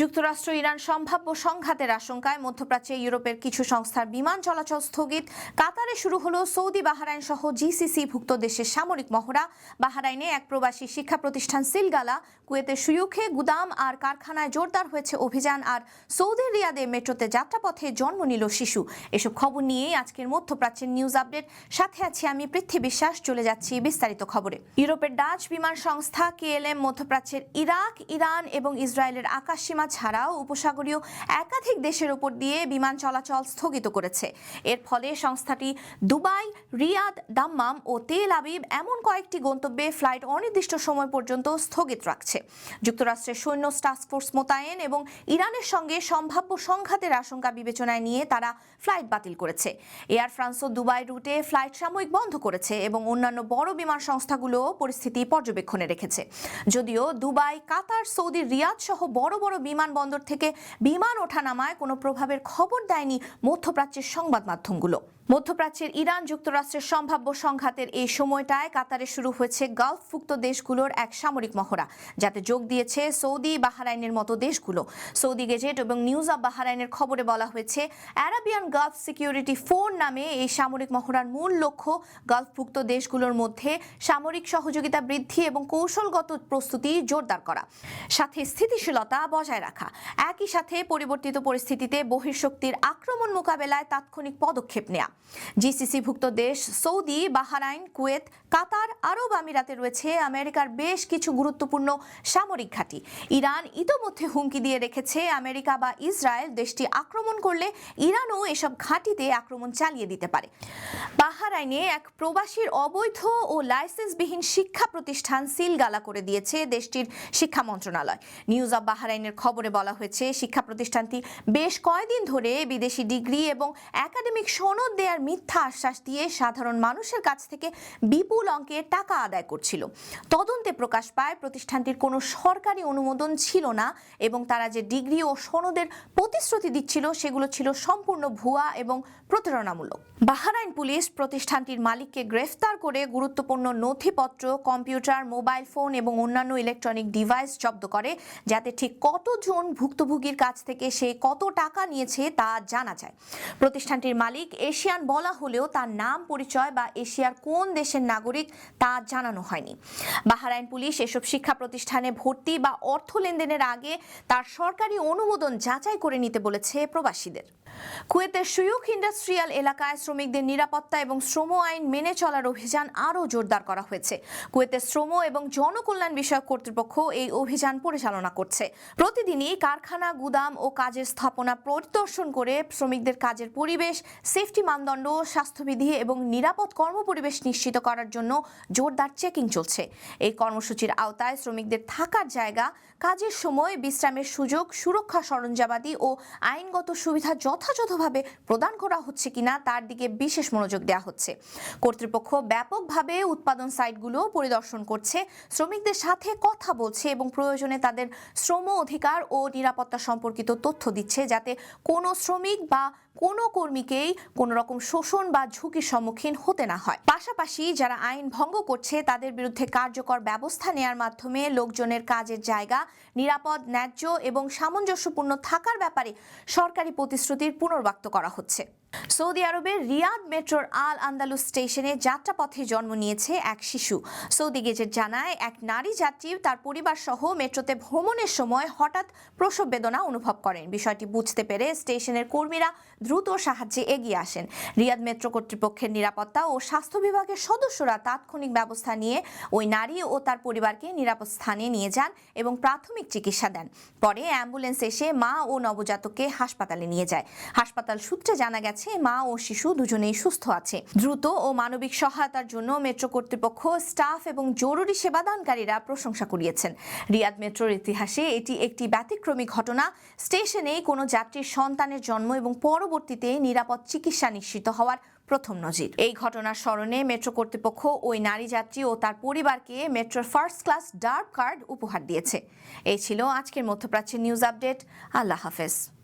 যুক্তরাষ্ট্র, ইরান সম্ভাব্য সংঘাতের আশঙ্কায় মধ্যপ্রাচ্যে ইউরোপের কিছু সংস্থার বিমান চলাচল স্থগিত। কাতারে শুরু হলো সৌদি বাহারাইন সহ জিসিসি ভুক্ত দেশের সামরিক মহড়া। বাহারাইনে এক প্রবাসী শিক্ষা প্রতিষ্ঠান সিলগালা কুয়েতের সুয়ুখে গুদাম আর কারখানায় জোরদার হয়েছে অভিযান আর সৌদি রিয়াদে মেট্রোতে যাত্রাপথে জন্ম নিল শিশু। এসব খবর নিয়েই আজকের মধ্যপ্রাচ্যের নিউজ আপডেট। সাথে আছি আমি পৃথ্বী বিশ্বাস, চলে যাচ্ছি বিস্তারিত খবরে। ইউরোপের ডাচ বিমান সংস্থা কেএলএম মধ্যপ্রাচ্যের ইরাক, ইরান এবং ইসরায়েলের আকাশসীমা ছাড়াও উপসাগরীয় একাধিক দেশের উপর দিয়ে বিমান চলাচল স্থগিত করেছে। এর ফলে সংস্থাটি দুবাই, রিয়াদ, দাম্মাম ও তেল আবিব এমন কয়েকটি গন্তব্যে ফ্লাইট অনির্দিষ্ট সময় পর্যন্ত স্থগিত রাখছে। যুক্তরাষ্ট্রের সৈন্য ফোর্স মোতায়েন এবং ইরানের সঙ্গে সম্ভাব্য সংঘাতের আশঙ্কা বিবেচনায় নিয়ে তারা ফ্লাইট বাতিল করেছে। এয়ার ফ্রান্স ও দুবাই রুটে ফ্লাইট সাময়িক বন্ধ করেছে এবং অন্যান্য বড় বিমান সংস্থাগুলোও পরিস্থিতি পর্যবেক্ষণে রেখেছে। যদিও দুবাই, কাতার, সৌদি, রিয়াদ সহ বড় বড় বিমানবন্দর থেকে বিমান ওঠানামায় কোনো প্রভাবের খবর দেয়নি মধ্যপ্রাচ্যের সংবাদ মাধ্যমগুলো। মধ্যপ্রাচ্যের ইরান যুক্তরাষ্ট্রের সম্ভাব্য সংঘাতের এই সময়টায় কাতারে শুরু হয়েছে গালফভুক্ত দেশগুলোর এক সামরিক মহড়া, যাতে যোগ দিয়েছে সৌদি বাহারাইনের মতো দেশগুলো। সৌদি গেজেট এবং নিউজ অব বাহারাইনের খবরে বলা হয়েছে, অ্যারাবিয়ান গালফ সিকিউরিটি ফোর নামে এই সামরিক মহড়ার মূল লক্ষ্য গালফভুক্ত দেশগুলোর মধ্যে সামরিক সহযোগিতা বৃদ্ধি এবং কৌশলগত প্রস্তুতি জোরদার করা। সাথে স্থিতিশীলতা বজায় রাখা। একই সাথে পরিবর্তিত পরিস্থিতিতে বহির্শক্তির আক্রমণ মোকাবেলায় তাৎক্ষণিক পদক্ষেপ নেওয়া জিসিসিভুক্ত দেশ সৌদি, বাহারাইন, কুয়েত, কাতার, আরব আমিরাতে রয়েছে আমেরিকার বেশ কিছু গুরুত্বপূর্ণ সামরিক ঘাঁটি। ইরান ইতোমধ্যে হুমকি দিয়ে রেখেছে আমেরিকা বা ইসরায়েল দেশটি আক্রমণ করলে ইরানও এসব ঘাঁটিতে আক্রমণ চালিয়ে দিতে পারে। বাহারাইনে এক প্রবাসীর অবৈধ ও লাইসেন্সবিহীন শিক্ষা প্রতিষ্ঠান সিলগালা করে দিয়েছে দেশটির শিক্ষা মন্ত্রণালয়। নিউজ অব বাহারাইনের খবরে বলা হয়েছে, শিক্ষা প্রতিষ্ঠানটি বেশ কয়েকদিন ধরে বিদেশি ডিগ্রি এবং একাডেমিক সনদ দেওয়ার মিথ্যা আশ্বাস দিয়ে সাধারণ মানুষের কাছ থেকে বিপুল অঙ্কের টাকা আদায় করছিল। তদন্তে প্রকাশ পায়, প্রতিষ্ঠানটির কোনো সরকারি অনুমোদন ছিল না এবং তারা যে ডিগ্রি ও সনদের প্রতিশ্রুতি দিচ্ছিল সেগুলো ছিল সম্পূর্ণ ভুয়া এবং প্রতারণামূলক। বাহারাইন পুলিশ প্রতিষ্ঠানটির মালিককে গ্রেফতার করে গুরুত্বপূর্ণ নথিপত্র, কম্পিউটার, মোবাইল ফোন এবং অন্যান্য ইলেকট্রনিক ডিভাইস জব্দ করে, যাতে ঠিক কতজন ভুক্তভোগীর কাছ থেকে সে কত টাকা নিয়েছে তা জানা যায়। প্রতিষ্ঠানটির মালিক এশিয়ান বলা হলেও তার নাম, পরিচয় বা এশিয়ার কোন দেশের নাগরিক তা জানানো হয়নি। বাহারাইন পুলিশ এসব শিক্ষা প্রতিষ্ঠানে ভর্তি বা অর্থ লেনদেনের আগে তার সরকারি অনুমোদন যাচাই করে নিতে বলেছে প্রবাসীদের। কুয়েতের সুয়ুক ইন্ডাস্ট্রিয়াল এলাকায় শ্রমিকদের নিরাপত্তা এবং শ্রম আইন মেনে চলার অভিযান আরও জোরদার করা হয়েছে। কুয়েতের শ্রম এবং জনকল্যাণ বিষয়ক কর্তৃপক্ষ এই অভিযান পরিচালনা করছে। প্রতিদিনই কারখানা, গুদাম ও কাজের স্থাপনা পরিদর্শন করে শ্রমিকদের কাজের পরিবেশ সেফটি মানদণ্ড স্বাস্থ্যবিধি এবং নিরাপদ কর্মপরিবেশ নিশ্চিত করার জন্য জোরদার চেকিং চলছে। এই কর্মসূচির আওতায় শ্রমিকদের থাকার জায়গা, কাজের সময়, বিশ্রামের সুযোগ, সুরক্ষা সরঞ্জামাদি ও আইনগত সুবিধা যথাযথভাবে প্রদান করা হচ্ছে কিনা তার দিকে বিশেষ মনোযোগ দেওয়া হচ্ছে। কর্তৃপক্ষ ব্যাপকভাবে উৎপাদন সাইটগুলো পরিদর্শন করছে, শ্রমিকদের সাথে কথা বলছে এবং প্রয়োজনে তাদের শ্রম অধিকার ও নিরাপত্তা সম্পর্কিত তথ্য দিচ্ছে যাতে কোনো শ্রমিক বা কোনো কর্মীকেই কোনো রকম শোষণ বা ঝুঁকির সম্মুখীন হতে না হয়। পাশাপাশি যারা আইন ভঙ্গ করছে, তাদের বিরুদ্ধে কার্যকর ব্যবস্থা নেয়ার মাধ্যমে লোকজনের কাজের জায়গা, নিরাপদ, ন্যায্য এবং সামঞ্জস্যপূর্ণ থাকার ব্যাপারে সরকারি প্রতিশ্রুতির পুনর্ব্যক্ত করা হচ্ছে। সৌদি আরবের রিয়াদ মেট্রোর আল আন্দালুস স্টেশনে যাত্রাপথে জন্ম নিয়েছে এক শিশু। সৌদি গেজেট জানায়, এক নারী যাত্রী তার পরিবার সহ মেট্রোতে ভ্রমণের সময় হঠাৎ প্রসব বেদনা অনুভব করেন। বিষয়টি বুঝতে পেরে স্টেশনের কর্মীরা দ্রুত সাহায্যে এগিয়ে আসেন। রিয়াদ মেট্রো কর্তৃপক্ষের নিরাপত্তা ও স্বাস্থ্য বিভাগের সদস্যরা তাৎক্ষণিক ব্যবস্থা নিয়ে ওই নারী ও তার পরিবারকে নিরাপদ স্থানে নিয়ে যান এবং প্রাথমিক চিকিৎসা দেন। পরে অ্যাম্বুলেন্স এসে মা ও নবজাতককে হাসপাতালে নিয়ে যায়। হাসপাতাল সূত্রে জানা গেছে মা ও শিশু দুজনেই সুস্থ আছে। দ্রুত ও মানবিক সহায়তার জন্য মেট্রো কর্তৃপক্ষ স্টাফ এবং জরুরি সেবাদানকারীরা প্রশংসা করিয়েছেন রিয়াদ মেট্রোর ইতিহাসে এটি একটি ব্যতিক্রমী ঘটনা। স্টেশনে কোনো যাত্রীর সন্তানের জন্ম এবং পরবর্তীতে নিরাপদ চিকিৎসা নিশ্চিত হওয়ার প্রথম নজির। এই ঘটনার স্মরণে মেট্রো কর্তৃপক্ষ ওই নারী যাত্রী ও তার পরিবারকে মেট্রোর ফার্স্ট ক্লাস ডার্ক কার্ড উপহার দিয়েছে। এই ছিল আজকের মধ্যপ্রাচ্যের নিউজ আপডেট। আল্লাহ হাফেজ।